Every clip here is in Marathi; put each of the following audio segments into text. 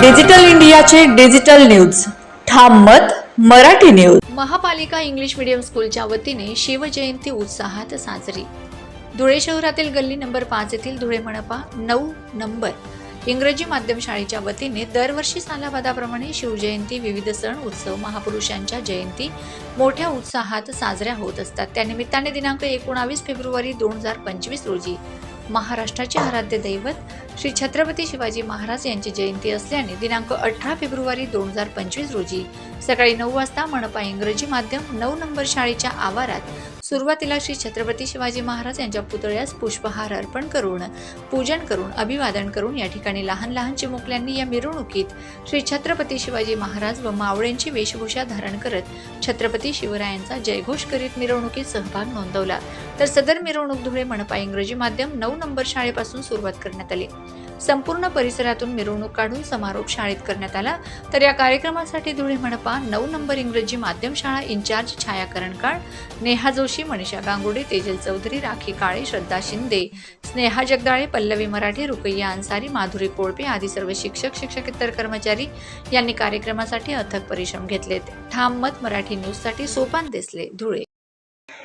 डिजिटल इंडियाचे डिजिटल न्यूज. ठाम मत मराठी न्यूज. महापालिका इंग्लिश मीडियम स्कूलच्या वतीने शिवजयंती उत्साहात साजरी. धुळे शहरातील गल्ली नंबर पाच येथील धुळे मनपा नऊ नंबर इंग्रजी माध्यम शाळेच्या वतीने दरवर्षी सालाबादाप्रमाणे शिवजयंती विविध सण उत्सव महापुरुषांच्या जयंती मोठ्या उत्साहात साजऱ्या होत असतात. त्यानिमित्ताने दिनांक एकोणावीस फेब्रुवारी दोन हजार पंचवीस रोजी महाराष्ट्राचे आराध्य दैवत श्री छत्रपती शिवाजी महाराज यांची जयंती असल्याने दिनांक अठरा फेब्रुवारी दोन हजार पंचवीस रोजी सकाळी नऊ वाजता मनपा इंग्रजी माध्यम नऊ नंबर शाळेच्या आवारात सुरुवातीला श्री छत्रपती शिवाजी महाराज यांच्या पुतळ्यास पुष्पहार अर्पण करून पूजन करून अभिवादन करून या ठिकाणी लहान लहान चिमुकल्यांनी या मिरवणुकीत श्री छत्रपती शिवाजी महाराज व मावळ्यांची वेशभूषा धारण करत छत्रपती शिवरायांचा जयघोष करीत मिरवणुकीत सहभाग नोंदवला. तर सदर मिरवणूक धुळे मनपा इंग्रजी माध्यम नऊ नंबर शाळेपासून सुरुवात करण्यात आली. संपूर्ण परिसरातून मिरवणूक काढून समारोप शाळेत करण्यात आला. तर या कार्यक्रमासाठी धुळे मनपा नऊ नंबर इंग्रजी माध्यम शाळा इन्चार्ज छाया करणकाळ नेहा जोशी मनीषा गांगुडे तेजल चौधरी राखी काळे श्रद्धा शिंदे स्नेहा जगदाळे पल्लवी मराठे रुकैया अन्सारी माधुरी कोळपे आदी सर्व शिक्षक शिक्षकेतर कर्मचारी यांनी कार्यक्रमासाठी अथक परिश्रम घेतलेत. ठाम मत मराठी न्यूजसाठी सोपान देसले धुळे.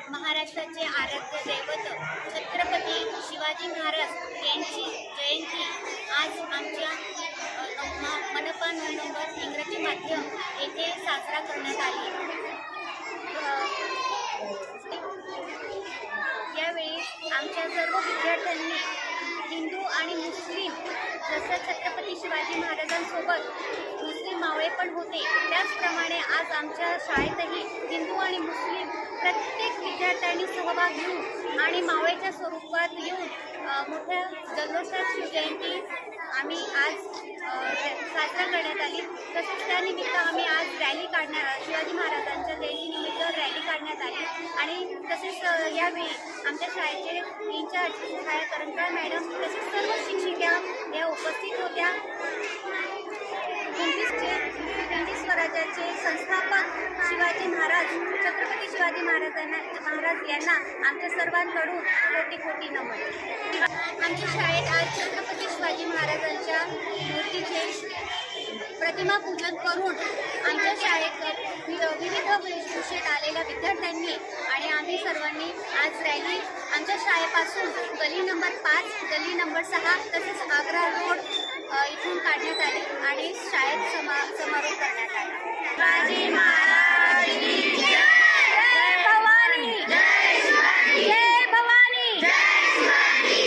महाराष्ट्राचे आराध्य दैवत छत्रपती शिवाजी महाराज यांची जयंती आज आमच्या मनपा नोव्हेंबर इंग्रजी माध्यम येथे साजरा करण्यात आली. यावेळी आमच्या सर्व विद्यार्थ्यांनी हिंदू आणि मुस्लिम जसं छत्रपती शिवाजी महाराजांसोबत मुस्लिम मावळे पण होते. त्याचप्रमाणे आज आमच्या शाळेतही हिंदू आणि मुस्लिम प्रत्येक विद्यार्थ्यांनी सहभाग घेऊन आणि मावळेच्या स्वरूपात येऊन मोठ्या जल्लोषात शिवजयंती आम्ही आज साजरा करण्यात आली. तसेच त्यानिमित्त आम्ही आज रॅली काढण्या शिवाजी महाराजांच्या जयंतीनिमित्त रॅली काढण्यात आली. आणि तसेच यावेळी आमच्या शाळेचे इंचार्ज छाया करंजकाळ मॅडम तसेच सर्व महाराजांना महाराज यांना आमच्या सर्वांकडून कोटी कोटी नमन. आमच्या शाळेत आज छत्रपती शिवाजी महाराजांच्या मूर्तीचे प्रतिमा पूजन करून आमच्या शाळेत विविध वेशभूषेत आलेल्या विद्यार्थ्यांनी आणि आम्ही सर्वांनी आज रॅली आमच्या शाळेपासून गली नंबर पाच गली नंबर सहा तसेच आग्रा रोड इथून काढण्यात आली आणि शाळेत समा समारोप करण्यात आला.